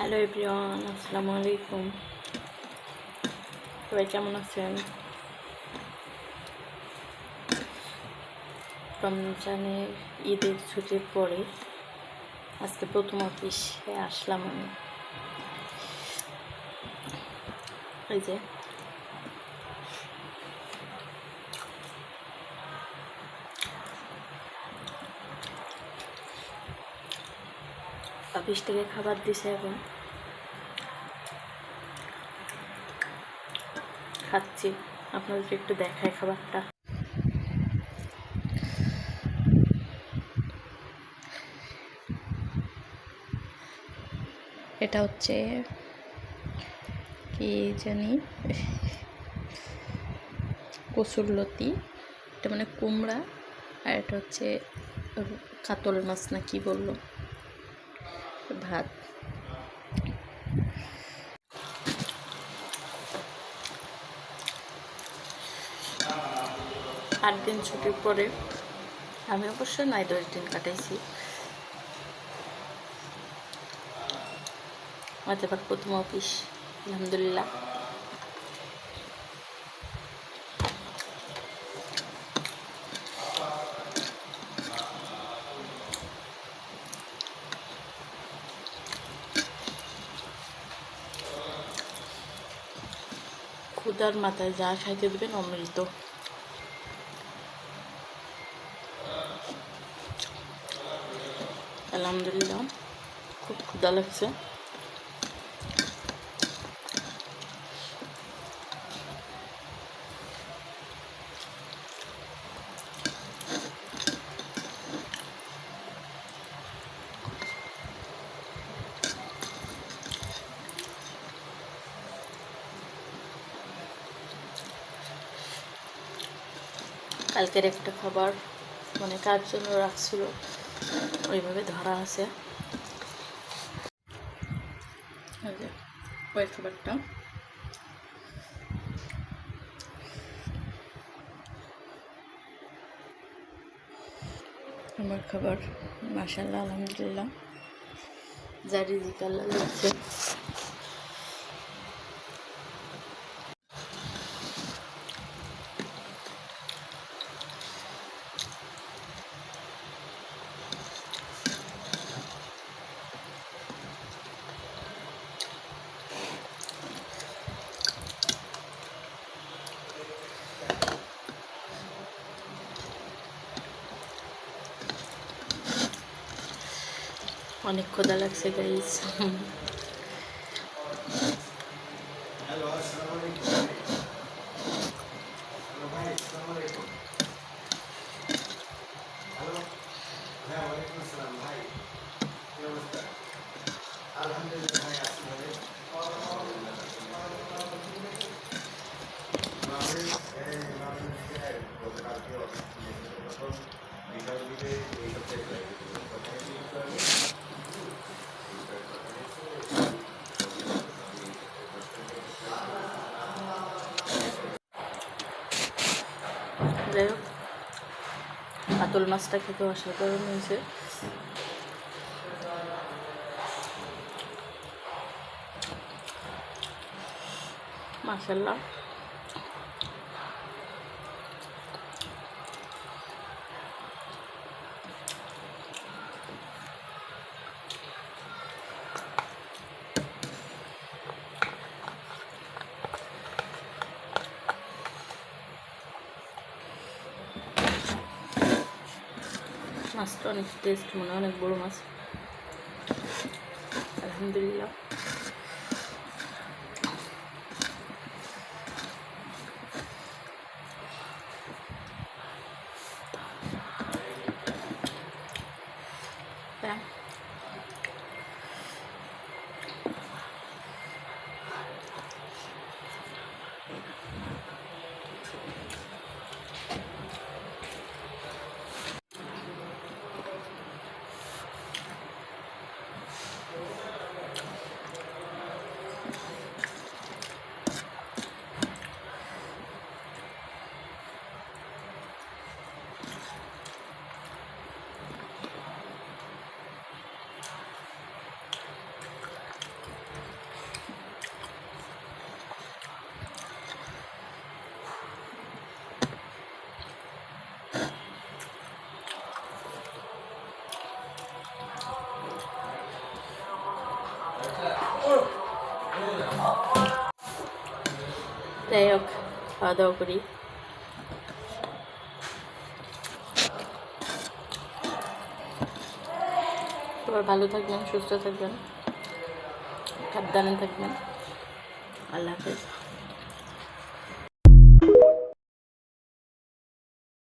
Hello everyone আসসালামু আলাইকুম সবাই কেমন আছেন? রমজানের ঈদের ছুটির পরে আজকে প্রথম অফিসে আসলাম আমি। এই যে অফিস থেকে খাবার দিছে এখন। খাচ্ছি। আপনাদেরকে একটু দেখায় খাবারটা। এটা হচ্ছে কি জানি? কসুরলতি এটা মানে কুমড়া আর এটা হচ্ছে কাতল মাছ না কি বলল? ভাত। আট দিন ছুটির পরে আমি অবশ্য নয়, দশ দিন কাটাইছি। আবার প্রথম অফিস আলহামদুলিল্লাহ। ক্ষুদার মাথায় যা খাইতে দেবেন অমৃত। আলহামদুলিল্লাহ খুব ক্ষুদা লাগছে। কালকের একটা খাবার মানে কার জন্য রাখছিল, ওইভাবে ধরা আছে। ওই খাবারটা। আমার খাবার মাসাল্লাহ আলহামদুলিল্লাহ। জারি জিকাল্লা লাগছে অনেক ক্ষুধা লাগছে গাইস হ্যালো আসসালামু আলাইকুম হ্যালো ভাই আসসালামু আলাইকুম হ্যালো হ্যাঁ ওয়ালাইকুম আসসালাম ভাই কি অবস্থা আলহামদুলিল্লাহ ভাই আছি ভাই মামুনি এই মামুনি থেকে গতকালকে অফিস থেকে তখন বিকাল দিকে এই সপ্তাহে কথা কি যাই হোক মাছটা খেতে অসাধারণ হয়েছে। মাসাল্লাহ মাছটা অনেক টেস্ট মনে অনেক বড় মাছ। আলহামদুলিল্লাহ। যাই হোক খাওয়া দাওয়া করি। সবাই ভালো থাকবেন সুস্থ থাকবেন সাবধানে থাকবেন। আল্লাহ হাফেজ।